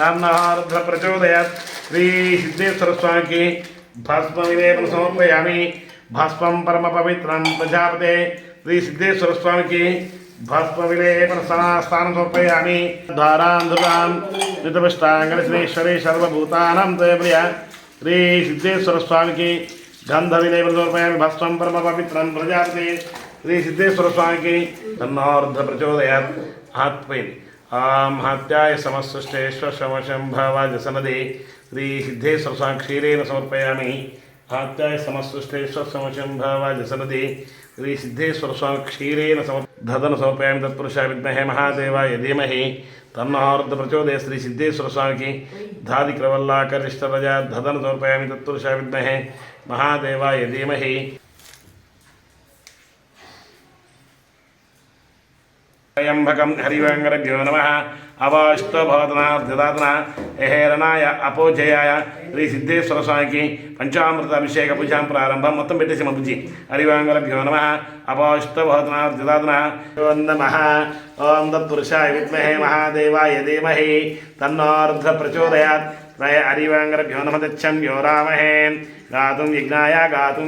नाम्नाहारभ्य प्रचोदयात्। श्रीसिद्धेश्वरस्वामिके भास्मनिवेदनं भस्म परम पवित्र प्रजापते। श्री श्रीसिद्धेश्वरस्वामिके भस्मविलेपनस्थानं समर्पयामि। धारान्धृतां ऋतपष्टाङ्गलश्रीश्वरे सर्वभूतानां की गंध श्रीसिद्धेश्वरस्वामिके गन्धविलेपनं भस्म परम पवित्र प्रजापते। श्रीसिद्धेश्वरस्वामिके धन्नोर्धप्रचोदयात् आत्मयति। స్థాన- స్థానం సమర్పయామి శ్రీ సిద్ధేశ్వర ఆం హత్యాయ సమసృష్టేశ్వర శ్రీ సిద్ధేశ్వర స్వామి క్షీరేణ సమర్పయామి హత్యాయ సమసృష్టేశ్వర సమశంభవాజసనదే శ్రీ సిద్ధేశ్వర స్వామి క్షీరేణ సమర్ దదన సమర్పయామి తత్పురుష విద్మహే మహాదేవాయ ధీమహి తన్నహార్ద ప్రచోదయ శ్రీ సిద్ధేశ్వర స్వామికి ధాదిక్రవల్లాకరిష్టరజ క్రవల్లాకరిష్టరజ సమర్పయామి తత్పురుష విద్మహే మహాదేవాయ ధీమహి త్రయంబకం హరివంగరభ్యో నమ అవాష్టభవతనార్ధదాతన హేరణాయ అపోజయాయ శ్రీ సిద్ధేశ్వర స్వామికి పంచామృత అభిషేక పూజాం ప్రారంభం మొత్తం పెట్టేసి మా బుజ్జి హరివంగరభ్యో నమ అవాష్టభవతనార్ధదాతన నమ ఓం తత్పురుషాయ విద్మహే మహాదేవాయ ధీమహి తన్నోర్ధ ప్రచోదయాత్ త్రయ హరివంగరభ్యో నమ దచ్చం యో రామహే గాతుం యజ్ఞాయ గాతుం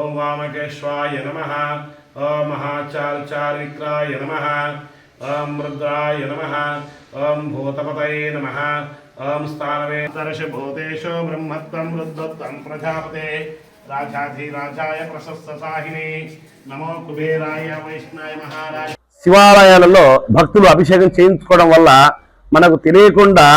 ఓం వామకేశ్వాయ నమ. ఓం మహాచార్చారిక్రాయ నమ. ఓం రుద్రాయ నమ. ఓం భూతపతయే నమ. ఓం స్థానవే దర్శభూతేషు బ్రహ్మత్వం రుద్రత్వం ప్రజాపతే. రాజాధిరాజాయ ప్రశస్త సాహిని. నమో కుబేరాయ వైష్ణాయ మహారాజ శివాలయాలలో భక్తులు అభిషేకం చేయించుకోవడం వల్ల మనకు తెలియకుండా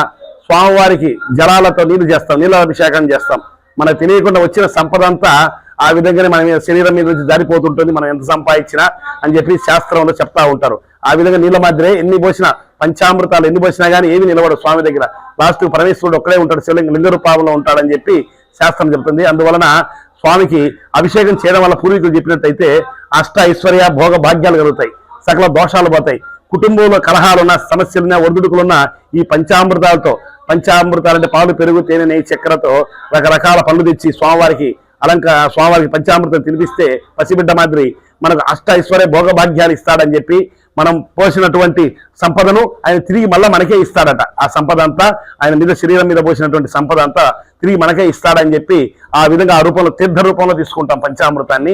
స్వామివారికి జలాలతో నీళ్ళు చేస్తాం నీళ్ళ అభిషేకం చేస్తాం. మనకు తెలియకుండా వచ్చిన సంపద అంతా ఆ విధంగానే మన శరీరం మీద నుంచి జారిపోతుంటుంది మనం ఎంత సంపాదించినా అని చెప్పి శాస్త్రంలో చెప్తా ఉంటారు. ఆ విధంగా నీళ్ళ మధ్యనే ఎన్ని పోసినా పంచామృతాలు ఎన్ని పోసినా కానీ ఏమి నిలబడు స్వామి దగ్గర. లాస్ట్ పరమేశ్వరుడు ఒక్కడే ఉంటాడు శివలింగ లింగ రూపంలో ఉంటాడని చెప్పి శాస్త్రం చెప్తుంది. అందువలన స్వామికి అభిషేకం చేయడం వల్ల పూర్వీకులు చెప్పినట్టయితే అష్ట ఐశ్వర్య భోగ భాగ్యాలు కలుగుతాయి. సకల దోషాలు పోతాయి. కుటుంబంలో కలహాలున్న సమస్యలున్న ఒడిదుడుకులున్న ఈ పంచామృతాలతో పంచామృతాలంటే పాలు పెరుగు తేనె నెయ్యి చక్కెరతో రకరకాల పనులు తెచ్చి స్వామివారికి అలంక స్వామివారికి పంచామృతం తినిపిస్తే పసిబిడ్డ మాదిరి మనకు అష్ట ఐశ్వర్య భోగభాగ్యాలు ఇస్తాడని చెప్పి మనం పోసినటువంటి సంపదను ఆయన తిరిగి మళ్ళీ మనకే ఇస్తాడట. ఆ సంపద అంతా ఆయన మీద శరీరం మీద పోసినటువంటి సంపద అంతా తిరిగి మనకే ఇస్తాడని చెప్పి ఆ విధంగా ఆ రూపంలో తీర్థ రూపంలో తీసుకుంటాం పంచామృతాన్ని.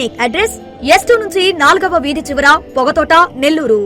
Address S నుంచి నాలుగవ వీధి చివర పొగతోట నెల్లూరు.